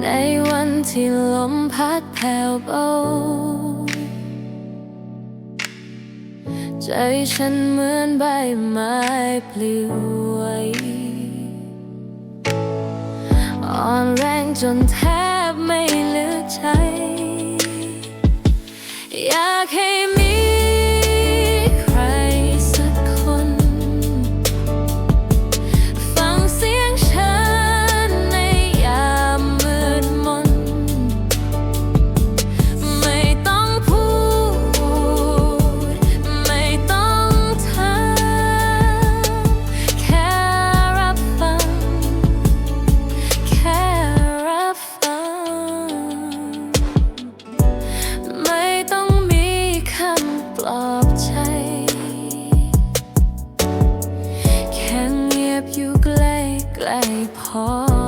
ในวันที่ลมพัดแผ่วเบา ใจฉันเหมือนใบไม้ปลิวไหวอ่อนแรงจนแทบไม่เหลือใจ อยากให้ 好。